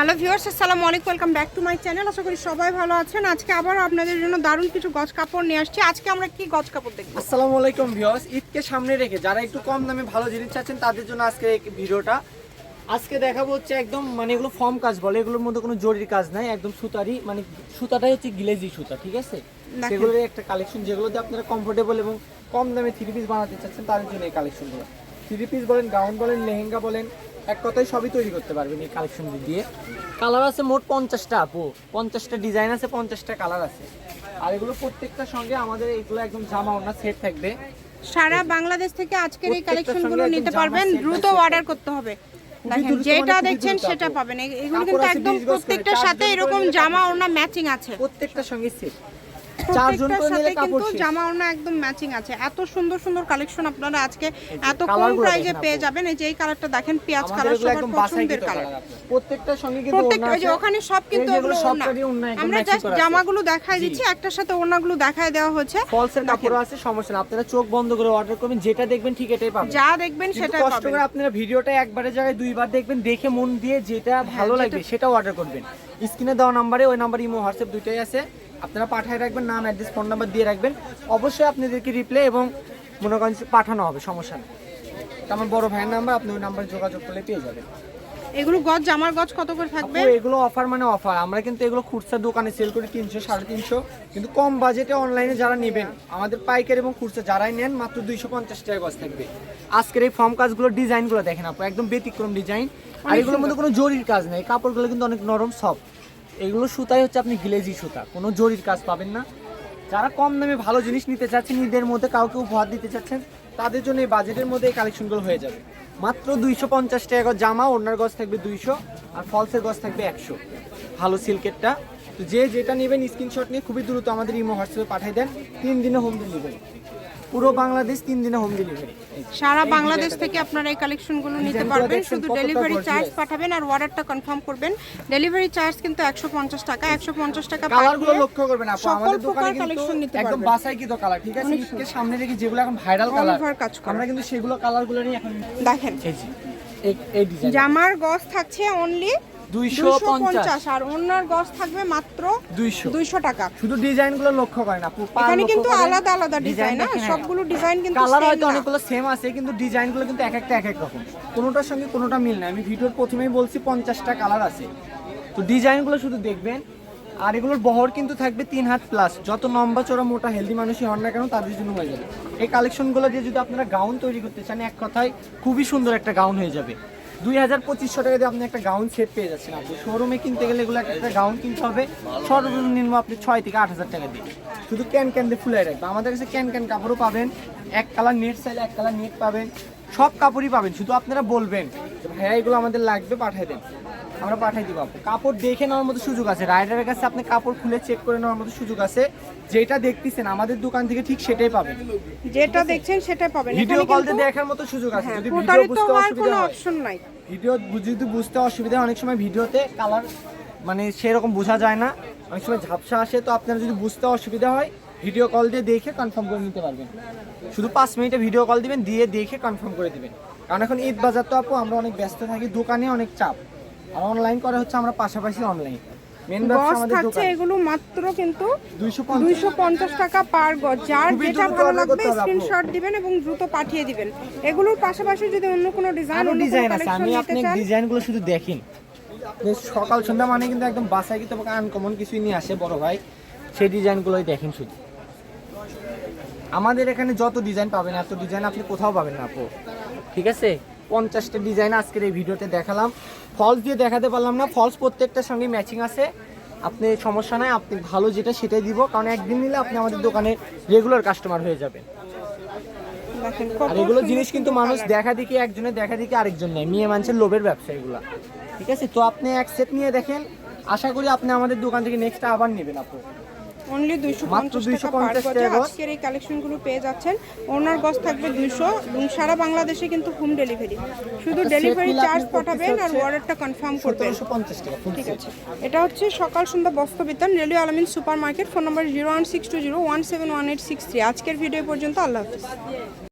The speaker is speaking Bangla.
হ্যালো ভিউয়ার্স আসসালামু আলাইকুম welcome back to my channel. আশা করি সবাই ভালো আছেন। আজকে আবার আপনাদের জন্য দারুণ কিছু গজ কাপড় নিয়ে আসছি। আজকে আমরা কি গজ কাপড় দেখব? আসসালামু আলাইকুম ভিউয়ার্স ঈদকে সামনে রেখে যারা একটু কম দামে ভালো জিনিস চাচ্ছেন তাদের জন্য আজকে এই ভিডিওটা। আজকে দেখাবো হচ্ছে একদম মানে এগুলো ফর্ম কাজ বলে এগুলোর মধ্যে কোনো জরির কাজ নাই একদম সুতারি মানে সুতাটাই হচ্ছে গিলেজি সুতা ঠিক আছে। সেগুলোর একটা কালেকশন যেগুলোতে আপনারা কমফোর্টেবল এবং কম দামে থ্রি পিস বানাতে চাচ্ছেন তাদের জন্য এই কালেকশনগুলো থ্রি পিস বলেন গাউন বলেন লেহেঙ্গা বলেন এক কথায় সবই তৈরি করতে পারবেন এই কালেকশন দিয়ে। কালার আছে মোট পঞ্চাশটা আপু। পঞ্চাশটা ডিজাইন আছে পঞ্চাশটা কালার আছে। আর এগুলো প্রত্যেকটার সঙ্গে আমাদের এগুলো একদম জামা ওনা সেট থাকবে। সারা বাংলাদেশ থেকে আজকের এই প্রত্যেকটার কালেকশনগুলো নিতে পারবেন দ্রুত অর্ডার করতে হবে। যেটা দেখছেন সেটা পাবেন। এগুলো কিন্তু একদম 20 গজ করে, প্রত্যেকটার সাথে এরকম জামা। ওড়না ম্যাচিং আছে। প্রত্যেকটার সঙ্গে সেট চারজন করে নিলে কাপড় কিন্তু জামা ওড়না একদম ম্যাচিং আছে। এত সুন্দর সুন্দর কালেকশন আপনারা আজকে এত কম প্রাইজে পেয়ে যাবেন। এই যে এই কালারটা দেখেন পেঁয়াজ কালার সবার পছন্দের কালার প্রত্যেকটার সঙ্গে কিন্তু প্রত্যেকটা ওড়না আছে। ওখানে সব কিন্তু ওগুলো ওড়না। আমরা জাস্ট জামাগুলো দেখাই দিচ্ছি একটার সাথে ওড়নাগুলো দেখায় দেওয়া হচ্ছে। ফলসের কাপড় আছে সমস্যা না আপনারা চোখ বন্ধ করে অর্ডার করবেন যেটা দেখবেন ঠিক এটাই পাবেন। যা দেখবেন সেটা কষ্ট করে আপনারা ভিডিওটা একবারের জায়গায় দুইবার দেখবেন দেখে মন দিয়ে যেটা ভালো লাগবে সেটা অর্ডার করবেন। স্ক্রিনে দেওয়া নাম্বারে ওই নাম্বার ইমো হোয়াটসঅ্যাপ দুইটাই আছে। আপনারা পাঠায় রাখবেন নাম অ্যাড্রেস ফোন নাম্বার দিয়ে রাখবেন। অবশ্যই আপনাদেরকে রিপ্লাই এবং মনে করেন পাঠানো হবে সমস্যা নেই। আমার বড় ভাইয়ের নাম্বার আপনি ওই নাম্বারে যোগাযোগ করলে পেয়ে যাবেন। এগুলো গজ জামার গজ কত করে থাকবে? এগুলো অফার মানে অফার আমরা কিন্তু এগুলো খুচরা দোকানে সেল করি তিনশো সাড়ে তিনশো। কিন্তু কম বাজেটে অনলাইনে যারা নেবেন আমাদের পাইকারি এবং খুচরা যারাই নেন মাত্র দুইশো পঞ্চাশ টাকা গজ থাকবে। আজকের এই ফর্ম কাজগুলো ডিজাইনগুলো দেখেন আপু একদম ব্যতিক্রম ডিজাইন আর এগুলোর মধ্যে কোনো জরির কাজ নেই। কাপড়গুলো কিন্তু অনেক নরম সফট এগুলো সুতাই হচ্ছে আপনি গ্লেজি সুতা, কোনো জরির কাজ পাবেন না। যারা কম দামে ভালো জিনিস নিতে চাচ্ছেন ঈদের মধ্যে কাউকে উপহার দিতে চাচ্ছেন, তাদের জন্য এই বাজেটের মধ্যে এই কালেকশনগুলো হয়ে যাবে। মাত্র দুইশো পঞ্চাশ টাকা জামা ওনার গজ থাকবে দুইশো, আর ফলসের গজ থাকবে একশো। ভালো সিল্কেরটা। তো যে যেটা নেবেন, স্ক্রিনশট নিয়ে খুবই দ্রুত আমাদের ইমো হোয়াটসঅ্যাপে পাঠিয়ে দেন। তিন দিনে হোম ডেলিভারি। পুরো বাংলাদেশ তিন দিনে হোম ডেলিভারি সারা বাংলাদেশ থেকে আপনারা এই কালেকশনগুলো নিতে পারবেন শুধু ডেলিভারি চার্জ পাঠাবেন আর অর্ডারটা কনফার্ম করবেন। ডেলিভারি চার্জ কিন্তু একশো পঞ্চাশ টাকা একশো পঞ্চাশ টাকা কালারগুলো লক্ষ্য করবেন আপু আমাদের দোকানে কিন্তু কালেকশন নিতে একদম পারবেন। বাসাই কিন্তু কালার ঠিক আছে? ঈদকে সামনে রেখে যেগুলো এখন ভাইরাল কালার আমরা কিন্তু সেগুলো কালারগুলো নিয়ে এখন দেখেন। এই যে, এই- এই ডিজাইন জামার গজ থাকছে অনলি দুইশো দুইশো পঞ্চাশ। পঞ্চাশ আর ওনার গজ থাকবে মাত্র দুইশো। দুইশো টাকা। শুধু ডিজাইনগুলো লক্ষ্য করেন আপু এখানে কিন্তু আলাদা আলাদা ডিজাইন না হ্যাঁ। সবগুলো ডিজাইন কিন্তু কালার হয়তো অনেকগুলো সেম আছে কিন্তু ডিজাইনগুলো কিন্তু এক একটা এক এক রকম। কোনোটার সঙ্গে কোনোটা মিল না আমি ভিডিওর প্রথমেই বলছি পঞ্চাশটা কালার আছে। তো ডিজাইনগুলো শুধু দেখবেন আর এগুলোর বহর কিন্তু থাকবে তিন হাত প্লাস যত লম্বা চড়া মোটা হেলদি মানুষই হন না কেন, তাদের জন্য হয়ে যাবে। এই কালেকশনগুলো দিয়ে যদি আপনারা গাউন তৈরি করতে চান, এক কথায় খুবই সুন্দর একটা গাউন হয়ে যাবে। দুই হাজার পঁচিশশো টাকা দিয়ে আপনি একটা গাউন সেট পেয়ে যাচ্ছেন আপনি। শোরুমে কিনতে গেলে এগুলো একটা গাউন কিনতে হবে, সর্বনিম্ন আপনি ছয় থেকে আট হাজার টাকা দিয়ে। শুধু ক্যান ক্যান দিয়ে ফুলাই রাখবে। আমাদের কাছে ক্যান ক্যান কাপড়ও পাবেন, এক কালার নেট চাইলে এক কালার নেট পাবেন, সব কাপড়ই পাবেন। শুধু আপনারা বলবেন যে, ভাইয়া, এগুলো আমাদের লাগবে, পাঠিয়ে দেন। আমরা পাঠিয়ে দিব কাপড় দেখে নেওয়ার মতো সুযোগ আছে। রাইডারের কাছে আপনি কাপড় খুলে চেক করে নেওয়ার মতো সুযোগ আছে। যেটা দেখতেছেন আমাদের দোকান থেকে ঠিক সেটাই পাবেন। যেটা দেখছেন সেটাই পাবেন। ভিডিও কল কিন্তু দেখার মতো সুযোগ আছে। হ্যাঁ, যদি ভিডিও বুঝতে অসুবিধা হয়। অপশন নাই। ভিডিও যদি বুঝতে অসুবিধা অনেক সময় ভিডিওতে কালার মানে সেরকম বোঝা যায় না। অনেক সময় ঝাপসা আসে তো আপনার যদি বুঝতে অসুবিধা হয় ভিডিও কল দিয়ে দেখে কনফার্ম করে নিতে পারবেন। শুধু পাঁচ মিনিটে ভিডিও কল দিবেন দিয়ে দেখে কনফার্ম করে দিবেন। কারণ এখন ঈদ বাজার তো আপু আমরা অনেক ব্যস্ত থাকি দোকানে অনেক চাপ। আর অনলাইন করা হচ্ছে আমরা পাশাপাশি অনলাইন মেন গজ থাকছে এগুলো মাত্র কিন্তু দুইশো পঞ্চাশ টাকা পার গজ। যার যেটা ভালো লাগবে। স্ক্রিনশট দিবেন এবং দ্রুত পাঠিয়ে দিবেন। এগুলোর পাশাপাশি যদি অন্য কোনো ডিজাইন ডিজাইন আছে। আমি আপনি ডিজাইনগুলো শুধু দেখেন সকাল সন্ধ্যা মানে কিন্তু একদম বাসায় কিন্তু আনকমন কিছুই নিয়ে আসে বড় ভাই। সেই ডিজাইনগুলোই দেখেন শুধু। আমাদের এখানে যত ডিজাইন পাবেন এত ডিজাইন আপনি কোথাও পাবেন না আপু। ঠিক আছে? পঞ্চাশটা ডিজাইন আজকের এই ভিডিওতে দেখালাম। ফলস দিয়ে দেখাতে পারলাম না। ফলস প্রত্যেকটার সঙ্গে ম্যাচিং আছে। আপনি সমস্যা নাই আপনি ভালো যেটা সেটাই দিব। কারণ একদিন নিলে আপনি আমাদের দোকানে রেগুলার কাস্টমার হয়ে যাবেন। আর এগুলো জিনিস কিন্তু মানুষ। দেখা দেখি একজনের দেখা দেখি আরেকজন নেয়। মেয়ে মানুষের লোভের ব্যবসা এগুলো। ঠিক আছে? তো আপনি এক সেট নিয়ে দেখেন। আশা করি আপনি আমাদের দোকান থেকে নেক্সট আবার নেবেন আপু। অনলি দুইশো পঞ্চাশ টাকা পার গজে আজকের এই কালেকশনগুলো পেয়ে যাচ্ছেন। ওনার গজ থাকবে দুইশো এবং সারা বাংলাদেশে কিন্তু হোম ডেলিভারি শুধু ডেলিভারি চার্জ পাঠাবেন আর অর্ডারটা কনফার্ম করবেন। ঠিক আছে। এটা হচ্ছে Sakal Sandhya Bastra Bitan railway Alamin super market phone number zero one six two zero one seven one eight six three আজকের ভিডিও পর্যন্ত আল্লাহ হাফিজ।